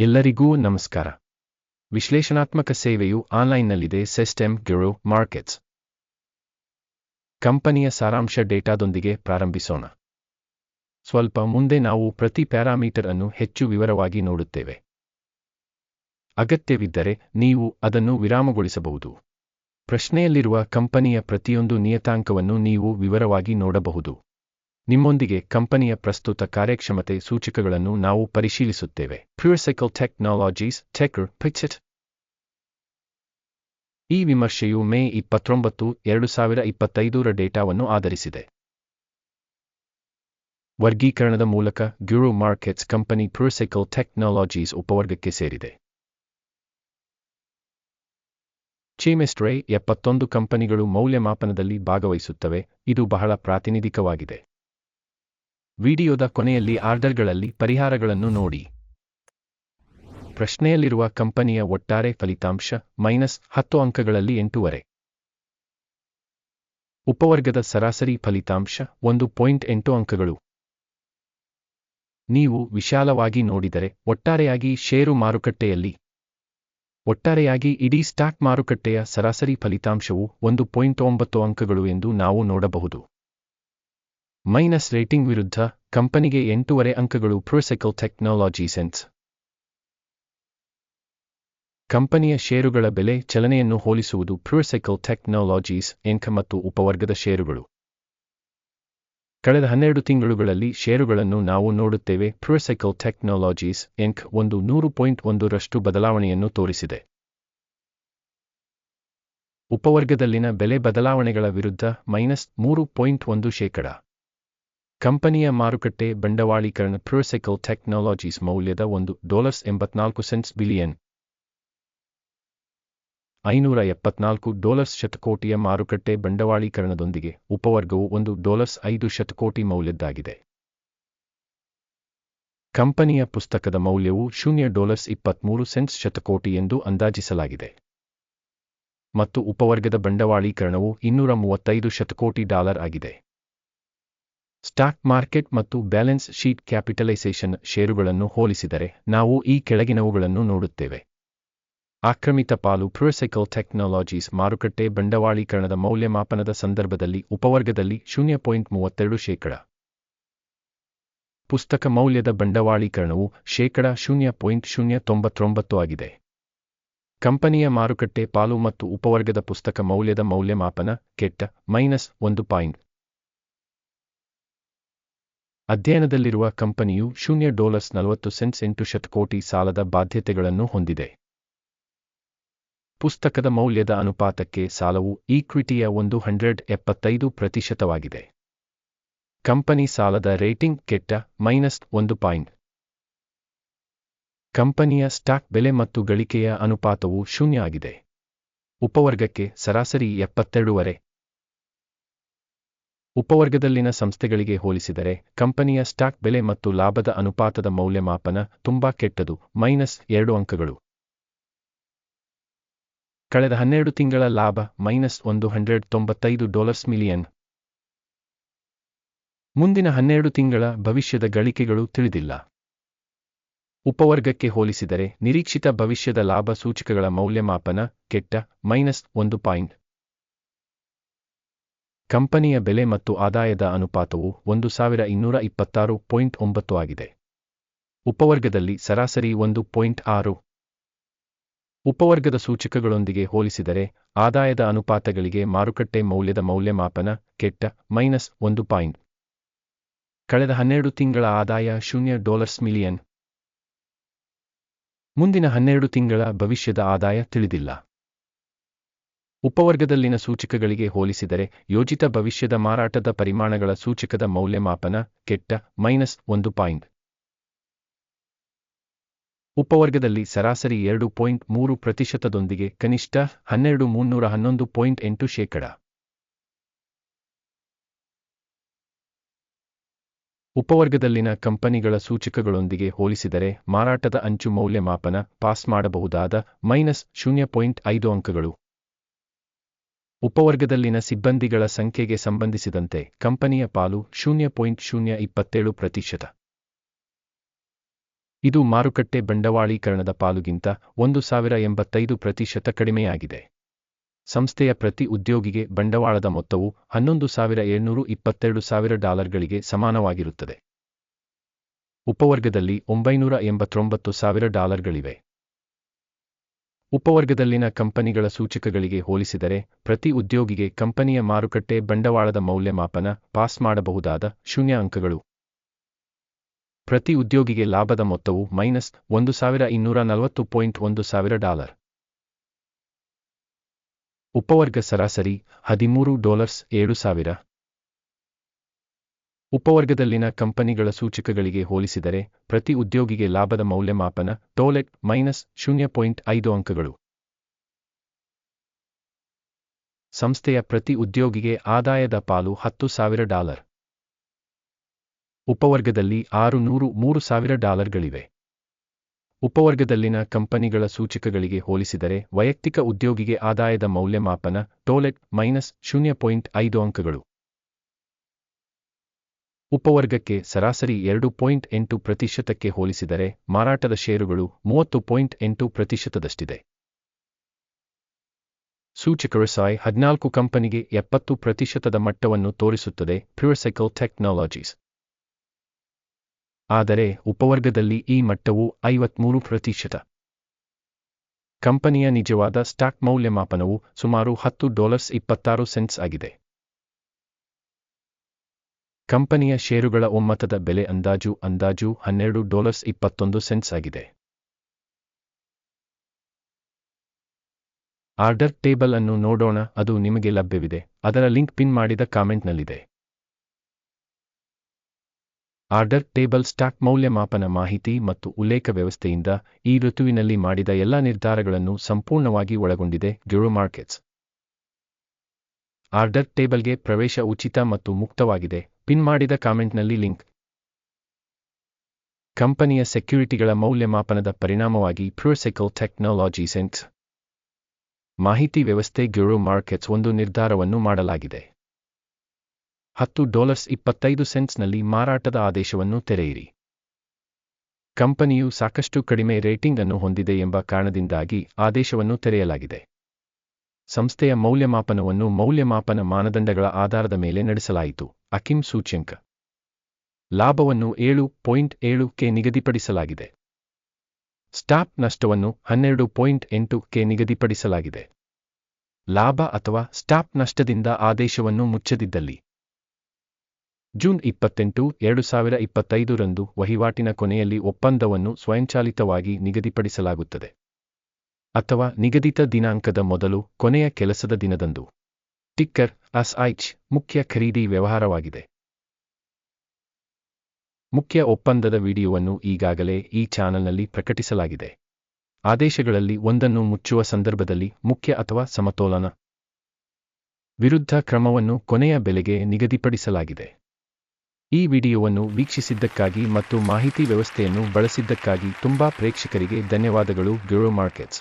ಎಲ್ಲರಿಗೂ ನಮಸ್ಕಾರ. ವಿಶ್ಲೇಷಣಾತ್ಮಕ ಸೇವೆಯು ಆನ್ಲೈನ್ನಲ್ಲಿದೆ ಸೆಸ್ಟೆಮ್ ಗಿರೋ ಮಾರ್ಕೆಟ್ಸ್. ಕಂಪನಿಯ ಸಾರಾಂಶ ಡೇಟಾದೊಂದಿಗೆ ಪ್ರಾರಂಭಿಸೋಣ. ಸ್ವಲ್ಪ ಮುಂದೆ ನಾವು ಪ್ರತಿ ಪ್ಯಾರಾಮೀಟರ್ ಅನ್ನು ಹೆಚ್ಚು ವಿವರವಾಗಿ ನೋಡುತ್ತೇವೆ. ಅಗತ್ಯವಿದ್ದರೆ ನೀವು ಅದನ್ನು ವಿರಾಮಗೊಳಿಸಬಹುದು. ಪ್ರಶ್ನೆಯಲ್ಲಿರುವ ಕಂಪನಿಯ ಪ್ರತಿಯೊಂದು ನಿಯತಾಂಕವನ್ನು ನೀವು ವಿವರವಾಗಿ ನೋಡಬಹುದು. ನಿಮ್ಮೊಂದಿಗೆ ಕಂಪನಿಯ ಪ್ರಸ್ತುತ ಕಾರ್ಯಕ್ಷಮತೆ ಸೂಚಕಗಳನ್ನು ನಾವು ಪರಿಶೀಲಿಸುತ್ತೇವೆ. ಪ್ಯೂರ್ಸೈಕಲ್ ಟೆಕ್ನಾಲಜೀಸ್ ಟೆಕ್ ಪಿಕ್ಸೆಟ್ ಈ ವಿಮರ್ಶೆಯು ಮೇ ಇಪ್ಪತ್ತೊಂಬತ್ತು ಎರಡು ಸಾವಿರ ಇಪ್ಪತ್ತೈದರ ಡೇಟಾವನ್ನು ಆಧರಿಸಿದೆ. ವರ್ಗೀಕರಣದ ಮೂಲಕ ಗ್ಯೂರೋ ಮಾರ್ಕೆಟ್ಸ್ ಕಂಪನಿ ಪ್ಯೂರ್ಸೈಕಲ್ ಟೆಕ್ನಾಲಜೀಸ್ ಉಪವರ್ಗಕ್ಕೆ ಸೇರಿದೆ. ಚೀಮೆಸ್ಟ್ರೇ ಎಪ್ಪತ್ತೊಂದು ಕಂಪನಿಗಳು ಮೌಲ್ಯಮಾಪನದಲ್ಲಿ ಭಾಗವಹಿಸುತ್ತವೆ. ಇದು ಬಹಳ ಪ್ರಾತಿನಿಧಿಕವಾಗಿದೆ. ವಿಡಿಯೋದ ಕೊನೆಯಲ್ಲಿ ಆರ್ಡರ್ಗಳಲ್ಲಿ ಪರಿಹಾರಗಳನ್ನು ನೋಡಿ. ಪ್ರಶ್ನೆಯಲ್ಲಿರುವ ಕಂಪನಿಯ ಒಟ್ಟಾರೆ ಫಲಿತಾಂಶ ಮೈನಸ್ ಹತ್ತು ಅಂಕಗಳಲ್ಲಿ ಎಂಟೂವರೆ. ಉಪವರ್ಗದ ಸರಾಸರಿ ಫಲಿತಾಂಶ ಒಂದು ಪಾಯಿಂಟ್ ಎಂಟು ಅಂಕಗಳು. ನೀವು ವಿಶಾಲವಾಗಿ ನೋಡಿದರೆ ಒಟ್ಟಾರೆಯಾಗಿ ಷೇರು ಮಾರುಕಟ್ಟೆಯಲ್ಲಿ ಒಟ್ಟಾರೆಯಾಗಿ ಇಡೀ ಸ್ಟಾಕ್ ಮಾರುಕಟ್ಟೆಯ ಸರಾಸರಿ ಫಲಿತಾಂಶವು ಒಂದು ಪಾಯಿಂಟ್ ಒಂಬತ್ತು ಅಂಕಗಳು ಎಂದು ನಾವು ನೋಡಬಹುದು. ಮೈನಸ್ ರೇಟಿಂಗ್ ವಿರುದ್ಧ ಕಂಪನಿಗೆ ಎಂಟೂವರೆ ಅಂಕಗಳು ಪ್ರೊಸೆಕಲ್ ಟೆಕ್ನಾಲಜಿ ಸೆನ್ಸ್. ಕಂಪನಿಯ ಷೇರುಗಳ ಬೆಲೆ ಚಲನೆಯನ್ನು ಹೋಲಿಸುವುದು ಪ್ರೊಸೆಕಲ್ ಟೆಕ್ನಾಲಜೀಸ್ ಎಂಕ ಮತ್ತು ಉಪವರ್ಗದ ಷೇರುಗಳು. ಕಳೆದ ಹನ್ನೆರಡು ತಿಂಗಳುಗಳಲ್ಲಿ ಷೇರುಗಳನ್ನು ನಾವು ನೋಡುತ್ತೇವೆ ಪ್ರೊಸೆಕಲ್ ಟೆಕ್ನಾಲಜೀಸ್ ಎಂಕ್ ಒಂದು ನೂರು ಪಾಯಿಂಟ್ ಒಂದರಷ್ಟು ಬದಲಾವಣೆಯನ್ನು ತೋರಿಸಿದೆ. ಉಪವರ್ಗದಲ್ಲಿನ ಬೆಲೆ ಬದಲಾವಣೆಗಳ ವಿರುದ್ಧ ಮೈನಸ್ ಮೂರು ಪಾಯಿಂಟ್ ಒಂದು ಶೇಕಡ. ಕಂಪನಿಯ ಮಾರುಕಟ್ಟೆ ಬಂಡವಾಳೀಕರಣ ಪ್ರೊಸೆಕಲ್ ಟೆಕ್ನಾಲಜೀಸ್ ಮೌಲ್ಯದ ಒಂದು ಡಾಲರ್ಸ್ ಎಂಬತ್ನಾಲ್ಕು ಸೆಂಟ್ಸ್ ಬಿಲಿಯನ್. ಐನೂರ ಎಪ್ಪತ್ನಾಲ್ಕು ಡಾಲರ್ಸ್ ಶತಕೋಟಿಯ ಮಾರುಕಟ್ಟೆ ಬಂಡವಾಳೀಕರಣದೊಂದಿಗೆ ಉಪವರ್ಗವು ಒಂದು ಡಾಲರ್ಸ್ ಐದು ಶತಕೋಟಿ ಮೌಲ್ಯದ್ದಾಗಿದೆ. ಕಂಪನಿಯ ಪುಸ್ತಕದ ಮೌಲ್ಯವು ಶೂನ್ಯ ಡಾಲರ್ಸ್ ಇಪ್ಪತ್ಮೂರು ಸೆಂಟ್ಸ್ ಶತಕೋಟಿ ಎಂದು ಅಂದಾಜಿಸಲಾಗಿದೆ. ಮತ್ತು ಉಪವರ್ಗದ ಬಂಡವಾಳೀಕರಣವು ಇನ್ನೂರ ಮೂವತ್ತೈದು ಶತಕೋಟಿ ಡಾಲರ್ ಆಗಿದೆ. ಸ್ಟಾಕ್ ಮಾರ್ಕೆಟ್ ಮತ್ತು ಬ್ಯಾಲೆನ್ಸ್ ಶೀಟ್ ಕ್ಯಾಪಿಟಲೈಸೇಷನ್ ಷೇರುಗಳನ್ನು ಹೋಲಿಸಿದರೆ ನಾವು ಈ ಕೆಳಗಿನವುಗಳನ್ನು ನೋಡುತ್ತೇವೆ. ಆಕ್ರಮಿತ ಪಾಲು ಪ್ಯೂರ್ಸೈಕಲ್ ಟೆಕ್ನಾಲಜೀಸ್ ಮಾರುಕಟ್ಟೆ ಬಂಡವಾಳೀಕರಣದ ಮೌಲ್ಯಮಾಪನದ ಸಂದರ್ಭದಲ್ಲಿ ಉಪವರ್ಗದಲ್ಲಿ ಶೂನ್ಯ ಪಾಯಿಂಟ್ ಮೂವತ್ತೆರಡು ಶೇಕಡ. ಪುಸ್ತಕ ಮೌಲ್ಯದ ಬಂಡವಾಳೀಕರಣವು ಶೇಕಡ ಶೂನ್ಯ ಪಾಯಿಂಟ್ ಶೂನ್ಯ ತೊಂಬತ್ತೊಂಬತ್ತು ಆಗಿದೆ. ಕಂಪನಿಯ ಮಾರುಕಟ್ಟೆ ಪಾಲು ಮತ್ತು ಉಪವರ್ಗದ ಪುಸ್ತಕ ಮೌಲ್ಯದ ಮೌಲ್ಯಮಾಪನ ಕೆಟ್ಟ ಮೈನಸ್ ಒಂದು ಪಾಯಿಂಟ್. ಅಧ್ಯಯನದಲ್ಲಿರುವ ಕಂಪನಿಯು ಶೂನ್ಯ ಡಾಲರ್ಸ್ ನಲವತ್ತು ಸೆಂಟ್ಸ್ ಎಂಟು ಶತಕೋಟಿ ಸಾಲದ ಬಾಧ್ಯತೆಗಳನ್ನು ಹೊಂದಿದೆ. ಪುಸ್ತಕದ ಮೌಲ್ಯದ ಅನುಪಾತಕ್ಕೆ ಸಾಲವು ಈಕ್ವಿಟಿಯ ಒಂದು ಹಂಡ್ರೆಡ್ ಎಪ್ಪತ್ತೈದು ಪ್ರತಿಶತವಾಗಿದೆ. ಕಂಪನಿ ಸಾಲದ ರೇಟಿಂಗ್ ಕೆಟ್ಟ ಮೈನಸ್ ಒಂದು ಪಾಯಿಂಟ್. ಕಂಪನಿಯ ಸ್ಟಾಕ್ ಬೆಲೆ ಮತ್ತು ಗಳಿಕೆಯ ಅನುಪಾತವು ಶೂನ್ಯ ಆಗಿದೆ. ಉಪವರ್ಗಕ್ಕೆ ಸರಾಸರಿ ಎಪ್ಪತ್ತೆರಡೂವರೆ ಉಪವರ್ಗದಲ್ಲಿನ ಸಂಸ್ಥೆಗಳಿಗೆ ಹೋಲಿಸಿದರೆ, ಕಂಪನಿಯ ಸ್ಟಾಕ್ ಬೆಲೆ ಮತ್ತು ಲಾಭದ ಅನುಪಾತದ ಮೌಲ್ಯಮಾಪನ ತುಂಬಾ ಕೆಟ್ಟದು, ಮೈನಸ್ ಎರಡು ಅಂಕಗಳು. ಕಳೆದ ಹನ್ನೆರಡು ತಿಂಗಳ ಲಾಭ, ಮೈನಸ್ ಒಂದು ಹಂಡ್ರೆಡ್ ತೊಂಬತ್ತೈದು ಡಾಲರ್ಸ್ ಮಿಲಿಯನ್. ಮುಂದಿನ ಹನ್ನೆರಡು ತಿಂಗಳ ಭವಿಷ್ಯದ ಗಳಿಕೆಗಳು ತಿಳಿದಿಲ್ಲ. ಉಪವರ್ಗಕ್ಕೆ ಹೋಲಿಸಿದರೆ, ನಿರೀಕ್ಷಿತ ಭವಿಷ್ಯದ ಲಾಭ ಸೂಚಕಗಳ ಮೌಲ್ಯಮಾಪನ ಕೆಟ್ಟ, ಮೈನಸ್ ಒಂದು ಪಾಯಿಂಟ್. ಕಂಪನಿಯ ಬೆಲೆ ಮತ್ತು ಆದಾಯದ ಅನುಪಾತವು ಒಂದು ಸಾವಿರ ಇನ್ನೂರ ಇಪ್ಪತ್ತಾರು ಪಾಯಿಂಟ್ ಒಂಬತ್ತು ಆಗಿದೆ. ಉಪವರ್ಗದಲ್ಲಿ ಸರಾಸರಿ ಒಂದು ಪಾಯಿಂಟ್ ಆರು. ಉಪವರ್ಗದ ಸೂಚಕಗಳೊಂದಿಗೆ ಹೋಲಿಸಿದರೆ, ಆದಾಯದ ಅನುಪಾತಗಳಿಗೆ ಮಾರುಕಟ್ಟೆ ಮೌಲ್ಯದ ಮೌಲ್ಯಮಾಪನ ಕೆಟ್ಟ ಮೈನಸ್ ಒಂದು ಪಾಯಿಂಟ್. ಕಳೆದ ಹನ್ನೆರಡು ತಿಂಗಳ ಆದಾಯ ಶೂನ್ಯ ಡಾಲರ್ಸ್ ಮಿಲಿಯನ್. ಮುಂದಿನ ಹನ್ನೆರಡು ತಿಂಗಳ ಭವಿಷ್ಯದ ಆದಾಯ ತಿಳಿದಿಲ್ಲ. ಉಪವರ್ಗದಲ್ಲಿನ ಸೂಚಕಗಳಿಗೆ ಹೋಲಿಸಿದರೆ ಯೋಜಿತ ಭವಿಷ್ಯದ ಮಾರಾಟದ ಪರಿಮಾಣಗಳ ಸೂಚಕದ ಮೌಲ್ಯಮಾಪನ ಕೆಟ್ಟ ಮೈನಸ್ ಒಂದು ಪಾಯಿಂಟ್. ಉಪವರ್ಗದಲ್ಲಿ ಸರಾಸರಿ ಎರಡು ಪಾಯಿಂಟ್ ಮೂರು ಪ್ರತಿಶತದೊಂದಿಗೆ ಕನಿಷ್ಠ ಹನ್ನೆರಡು ಮುನ್ನೂರ ಹನ್ನೊಂದು ಪಾಯಿಂಟ್ ಎಂಟು ಶೇಕಡ. ಉಪವರ್ಗದಲ್ಲಿನ ಕಂಪನಿಗಳ ಸೂಚಕಗಳೊಂದಿಗೆ ಹೋಲಿಸಿದರೆ ಮಾರಾಟದ ಅಂಚು ಮೌಲ್ಯಮಾಪನ ಪಾಸ್ ಮಾಡಬಹುದಾದ ಮೈನಸ್ ಶೂನ್ಯ ಪಾಯಿಂಟ್ ಐದು ಅಂಕಗಳು. ಉಪವರ್ಗದಲ್ಲಿನ ಸಿಬ್ಬಂದಿಗಳ ಸಂಖ್ಯೆಗೆ ಸಂಬಂಧಿಸಿದಂತೆ ಕಂಪನಿಯ ಪಾಲು ಶೂನ್ಯ ಪಾಯಿಂಟ್ ಶೂನ್ಯ ಇಪ್ಪತ್ತೇಳು ಪ್ರತಿಶತ. ಇದು ಮಾರುಕಟ್ಟೆ ಬಂಡವಾಳೀಕರಣದ ಪಾಲುಗಿಂತ ಒಂದು ಸಾವಿರ ಎಂಬತ್ತೈದು ಪ್ರತಿಶತ ಕಡಿಮೆಯಾಗಿದೆ. ಸಂಸ್ಥೆಯ ಪ್ರತಿ ಉದ್ಯೋಗಿಗೆ ಬಂಡವಾಳದ ಮೊತ್ತವು ಹನ್ನೊಂದು ಸಾವಿರ ಏಳ್ನೂರು ಇಪ್ಪತ್ತೆರಡು ಸಾವಿರ ಡಾಲರ್ಗಳಿಗೆ ಸಮಾನವಾಗಿರುತ್ತದೆ. ಉಪವರ್ಗದಲ್ಲಿ ಒಂಬೈನೂರ ಎಂಬತ್ತೊಂಬತ್ತು ಸಾವಿರ ಡಾಲರ್ಗಳಿವೆ. ಉಪವರ್ಗದಲ್ಲಿನ ಕಂಪನಿಗಳ ಸೂಚಕಗಳಿಗೆ ಹೋಲಿಸಿದರೆ, ಪ್ರತಿ ಉದ್ಯೋಗಿಗೆ ಕಂಪನಿಯ ಮಾರುಕಟ್ಟೆ ಬಂಡವಾಳದ ಮೌಲ್ಯಮಾಪನ ಪಾಸ್ ಮಾಡಬಹುದಾದ ಶೂನ್ಯ ಅಂಕಗಳು. ಪ್ರತಿ ಉದ್ಯೋಗಿಗೆ ಲಾಭದ ಮೊತ್ತವು ಮೈನಸ್ ಒಂದು ಸಾವಿರ ಇನ್ನೂರ ನಲವತ್ತು ಪಾಯಿಂಟ್ ಒಂದು ಸಾವಿರ ಡಾಲರ್. ಉಪವರ್ಗ ಸರಾಸರಿ ಹದಿಮೂರು ಡಾಲರ್ಸ್ ಏಳು ಸಾವಿರ. ಉಪವರ್ಗದಲ್ಲಿನ ಕಂಪನಿಗಳ ಸೂಚಕಗಳಿಗೆ ಹೋಲಿಸಿದರೆ, ಪ್ರತಿ ಉದ್ಯೋಗಿಗೆ ಲಾಭದ ಮೌಲ್ಯಮಾಪನ ಟೋಲೆಟ್ ಮೈನಸ್ ಶೂನ್ಯ ಪಾಯಿಂಟ್ ಐದು ಅಂಕಗಳು. ಸಂಸ್ಥೆಯ ಪ್ರತಿ ಉದ್ಯೋಗಿಗೆ ಆದಾಯದ ಪಾಲು ಹತ್ತು ಸಾವಿರ ಡಾಲರ್. ಉಪವರ್ಗದಲ್ಲಿ ಆರು ನೂರು ಮೂರು ಸಾವಿರ ಡಾಲರ್ಗಳಿವೆ. ಉಪವರ್ಗದಲ್ಲಿನ ಕಂಪನಿಗಳ ಸೂಚಕಗಳಿಗೆ ಹೋಲಿಸಿದರೆ, ವೈಯಕ್ತಿಕ ಉದ್ಯೋಗಿಗೆ ಆದಾಯದ ಮೌಲ್ಯಮಾಪನ ಟೋಲೆಟ್ ಮೈನಸ್ ಶೂನ್ಯ ಪಾಯಿಂಟ್ ಐದು ಅಂಕಗಳು. ಉಪವರ್ಗಕ್ಕೆ ಸರಾಸರಿ ಎರಡು ಪಾಯಿಂಟ್ ಎಂಟು ಪ್ರತಿಶತಕ್ಕೆ ಹೋಲಿಸಿದರೆ ಮಾರಾಟದ ಷೇರುಗಳು ಮೂವತ್ತು ಪಾಯಿಂಟ್ ಎಂಟು ಪ್ರತಿಶತದಷ್ಟಿದೆ. ಸೂಚಕರು ಸಾಯ್ ಹದಿನಾಲ್ಕು ಕಂಪನಿಗೆ ಎಪ್ಪತ್ತು ಪ್ರತಿಶತದ ಮಟ್ಟವನ್ನು ತೋರಿಸುತ್ತದೆ ಪ್ಯೂರ್ಸೈಕಲ್ ಟೆಕ್ನಾಲಜೀಸ್. ಆದರೆ ಉಪವರ್ಗದಲ್ಲಿ ಈ ಮಟ್ಟವು ಐವತ್ಮೂರು ಪ್ರತಿಶತ. ಕಂಪನಿಯ ನಿಜವಾದ ಸ್ಟಾಕ್ ಮೌಲ್ಯಮಾಪನವು ಸುಮಾರು ಹತ್ತು ಡಾಲರ್ಸ್ ಇಪ್ಪತ್ತಾರು ಸೆಂಟ್ಸ್ ಆಗಿದೆ. ಕಂಪನಿಯ ಷೇರುಗಳ ಒಮ್ಮತದ ಬೆಲೆ ಅಂದಾಜು ಅಂದಾಜು ಹನ್ನೆರಡು ಡಾಲರ್ಸ್ ಇಪ್ಪತ್ತೊಂದು ಸೆಂಟ್ಸ್ ಆಗಿದೆ. ಆರ್ಡರ್ ಟೇಬಲ್ ಅನ್ನು ನೋಡೋಣ, ಅದು ನಿಮಗೆ ಲಭ್ಯವಿದೆ. ಅದರ ಲಿಂಕ್ ಪಿನ್ ಮಾಡಿದ ಕಾಮೆಂಟ್ನಲ್ಲಿದೆ. ಆರ್ಡರ್ ಟೇಬಲ್ ಸ್ಟಾಕ್ ಮೌಲ್ಯಮಾಪನ ಮಾಹಿತಿ ಮತ್ತು ಉಲ್ಲೇಖ ವ್ಯವಸ್ಥೆಯಿಂದ ಈ ಋತುವಿನಲ್ಲಿ ಮಾಡಿದ ಎಲ್ಲ ನಿರ್ಧಾರಗಳನ್ನು ಸಂಪೂರ್ಣವಾಗಿ ಒಳಗೊಂಡಿದೆ ಗ್ಯೂರೋ ಮಾರ್ಕೆಟ್ಸ್. ಆರ್ಡರ್ ಟೇಬಲ್ಗೆ ಪ್ರವೇಶ ಉಚಿತ ಮತ್ತು ಮುಕ್ತವಾಗಿದೆ. ಪಿನ್ ಮಾಡಿದ ಕಾಮೆಂಟ್ನಲ್ಲಿ ಲಿಂಕ್. ಕಂಪನಿಯ ಸೆಕ್ಯುರಿಟಿಗಳ ಮೌಲ್ಯಮಾಪನದ ಪರಿಣಾಮವಾಗಿ ಪ್ಯೂರ್ಸೈಕಲ್ ಟೆಕ್ನಾಲಜಿ ಸೆಂಟ್ಸ್. ಮಾಹಿತಿ ವ್ಯವಸ್ಥೆ ಗ್ಯೂರೋ ಮಾರ್ಕೆಟ್ಸ್ ಒಂದು ನಿರ್ಧಾರವನ್ನು ಮಾಡಲಾಗಿದೆ. ಹತ್ತು ಡಾಲರ್ಸ್ ಇಪ್ಪತ್ತೈದು ಸೆಂಟ್ಸ್ನಲ್ಲಿ ಮಾರಾಟದ ಆದೇಶವನ್ನು ತೆರೆಯಿರಿ. ಕಂಪನಿಯು ಸಾಕಷ್ಟು ಕಡಿಮೆ ರೇಟಿಂಗ್ ಅನ್ನು ಹೊಂದಿದೆ ಎಂಬ ಕಾರಣದಿಂದಾಗಿ ಆದೇಶವನ್ನು ತೆರೆಯಲಾಗಿದೆ. ಸಂಸ್ಥೆಯ ಮೌಲ್ಯಮಾಪನವನ್ನು ಮೌಲ್ಯಮಾಪನ ಮಾನದಂಡಗಳ ಆಧಾರದ ಮೇಲೆ ನಡೆಸಲಾಯಿತು. ಅಕಿಮ್ ಸೂಚ್ಯಂಕ. ಲಾಭವನ್ನು ಏಳು ಪಾಯಿಂಟ್ ಏಳು ಕೆ ನಿಗದಿಪಡಿಸಲಾಗಿದೆ. ಸ್ಟಾಪ್ ನಷ್ಟವನ್ನು ಹನ್ನೆರಡು ಪಾಯಿಂಟ್ ಎಂಟು ಕೆ ನಿಗದಿಪಡಿಸಲಾಗಿದೆ. ಲಾಭ ಅಥವಾ ಸ್ಟಾಪ್ ನಷ್ಟದಿಂದ ಆದೇಶವನ್ನು ಮುಚ್ಚದಿದ್ದಲ್ಲಿ. ಜೂನ್ ಇಪ್ಪತ್ತೆಂಟು, ಎರಡು ಸಾವಿರ ಇಪ್ಪತ್ತೈದರಂದು ವಹಿವಾಟಿನ ಕೊನೆಯಲ್ಲಿ ಒಪ್ಪಂದವನ್ನು ಸ್ವಯಂಚಾಲಿತವಾಗಿ ನಿಗದಿಪಡಿಸಲಾಗುತ್ತದೆ. ಅಥವಾ ನಿಗದಿತ ದಿನಾಂಕದ ಮೊದಲು ಕೊನೆಯ ಕೆಲಸದ ದಿನದಂದು. ಟಿಕ್ಕರ್ ಅಸ್ಐಚ್ ಮುಖ್ಯ ಖರೀದಿ ವ್ಯವಹಾರವಾಗಿದೆ. ಮುಖ್ಯ ಒಪ್ಪಂದದ ವಿಡಿಯೋವನ್ನು ಈಗಾಗಲೇ ಈ ಚಾನಲ್ನಲ್ಲಿ ಪ್ರಕಟಿಸಲಾಗಿದೆ. ಆದೇಶಗಳಲ್ಲಿ ಒಂದನ್ನು ಮುಚ್ಚುವ ಸಂದರ್ಭದಲ್ಲಿ ಮುಖ್ಯ ಅಥವಾ ಸಮತೋಲನ ವಿರುದ್ಧ ಕ್ರಮವನ್ನು ಕೊನೆಯ ಬೆಲೆಗೆ ನಿಗದಿಪಡಿಸಲಾಗಿದೆ. ಈ ವಿಡಿಯೋವನ್ನು ವೀಕ್ಷಿಸಿದ್ದಕ್ಕಾಗಿ ಮತ್ತು ಮಾಹಿತಿ ವ್ಯವಸ್ಥೆಯನ್ನು ಬಳಸಿದ್ದಕ್ಕಾಗಿ ತುಂಬಾ ಪ್ರೇಕ್ಷಕರಿಗೆ ಧನ್ಯವಾದಗಳು. ಗ್ಯೂರೋ ಮಾರ್ಕೆಟ್ಸ್.